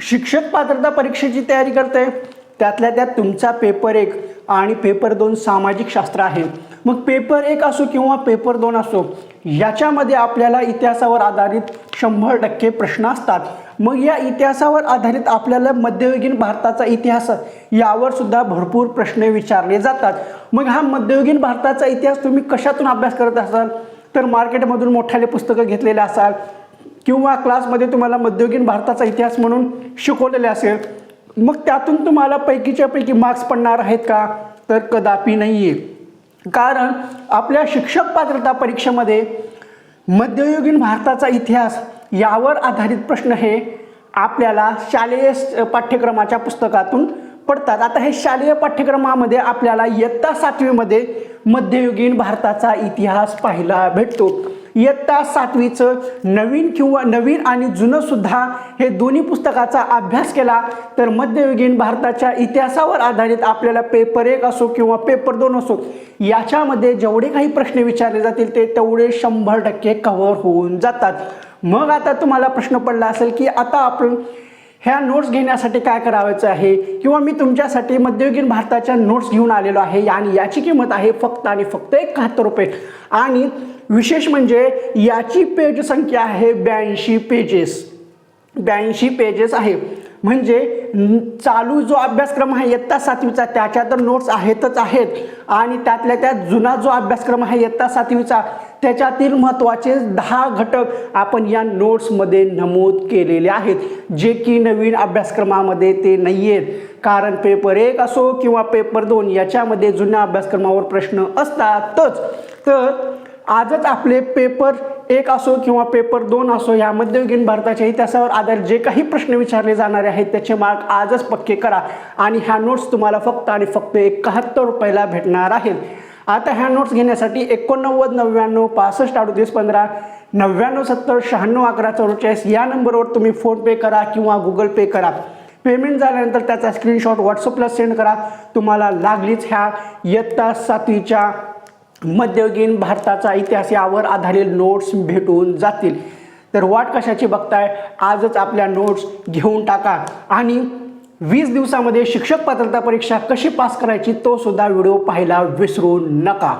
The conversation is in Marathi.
शिक्षक पात्रता परीक्षेची तयारी करते त्यातल्या त्यात तुमचा पेपर एक आणि पेपर दोन सामाजिक शास्त्र आहे. मग पेपर एक असो किंवा पेपर दोन असो याच्यामध्ये आपल्याला इतिहासावर आधारित शंभर टक्के प्रश्न असतात. मग या इतिहासावर आधारित आपल्याला मध्ययुगीन भारताचा इतिहास यावर सुद्धा भरपूर प्रश्न विचारले जातात. मग हा मध्ययुगीन भारताचा इतिहास तुम्ही कशातून अभ्यास करत असाल? तर मार्केटमधून मोठ्याले पुस्तकं घेतलेले असाल किंवा क्लासमध्ये तुम्हाला मध्ययुगीन भारताचा इतिहास म्हणून शिकवलेले असेल मग त्यातून तुम्हाला पैकीच्या पैकी मार्क्स पडणार आहेत का? तर कदापि नाही आहे कारण आपल्या शिक्षक पात्रता परीक्षेमध्ये मध्ययुगीन भारताचा इतिहास यावर आधारित प्रश्न हे आपल्याला शालेय पाठ्यक्रमाच्या पुस्तकातून पडतात. आता हे शालेय पाठ्यक्रमामध्ये आपल्याला इयत्ता सातवीमध्ये मध्ययुगीन भारताचा इतिहास पाहायला भेटतो. इयत्ता सातवीचं नवीन किंवा नवीन आणि जुनं सुद्धा हे दोन्ही पुस्तकाचा अभ्यास केला तर मध्ययुगीन भारताच्या इतिहासावर आधारित आपल्याला पेपर एक असो किंवा पेपर दोन असो याच्यामध्ये जेवढे काही प्रश्न विचारले जातील ते तेवढे शंभर टक्के कव्हर होऊन जातात. मग आता तुम्हाला प्रश्न पडला असेल की आता आपण ह्या नोट्स घेण्यासाठी काय करावायचं आहे? किंवा मी तुमच्यासाठी मध्ययुगीन भारताच्या नोट्स घेऊन आलेलो आहे आणि याची किंमत आहे फक्त आणि फक्त एकाहत्तर रुपये. आणि विशेष म्हणजे याची पेज संख्या आहे ब्याऐंशी पेजेस ब्याऐंशी पेजेस आहे. म्हणजे चालू जो अभ्यासक्रम आहे इयत्ता सातवीचा त्याच्या तर नोट्स आहेतच आहेत. आणि त्यातल्या त्यात जुना जो अभ्यासक्रम आहे इयत्ता सातवीचा त्याच्यातील महत्त्वाचे दहा घटक आपण या नोट्समध्ये नमूद केलेले आहेत जे की नवीन अभ्यासक्रमामध्ये ते नाही आहेत कारण पेपर एक असो किंवा पेपर दोन याच्यामध्ये जुन्या अभ्यासक्रमावर प्रश्न असतातच. तर आजच आपले पेपर एक असो किंवा पेपर दोन असो या मध्ययुगीन भारताच्या इतिहासावर आधारित जे काही प्रश्न विचारले जाणारे आहेत त्याचे मार्क आजच पक्के करा. आणि ह्या नोट्स तुम्हाला फक्त आणि फक्त एकाहत्तर रुपयाला भेटणार आहेत. आता ह्या नोट्स घेण्यासाठी एकोणनव्वद नव्याण्णव पासष्ट अडतीस पंधरा नव्याण्णव सत्तर शहाण्णव अकरा चौवेचाळीस या नंबरवर तुम्ही फोनपे करा किंवा गुगल पे करा. पेमेंट झाल्यानंतर त्याचा स्क्रीनशॉट व्हॉट्सअपला सेंड करा. तुम्हाला लागलीच ह्या इयत्ता सातवीच्या मध्ययुगीन भारताचा इतिहास यावर आधारित नोट्स भेटून जातील. तर वाट कशाची बघताय? आजच आपल्या नोट्स घेऊन टाका. आणि वीस दिवसामध्ये शिक्षक पात्रता परीक्षा कशी पास करायची तो सुद्धा व्हिडिओ पाहायला विसरू नका.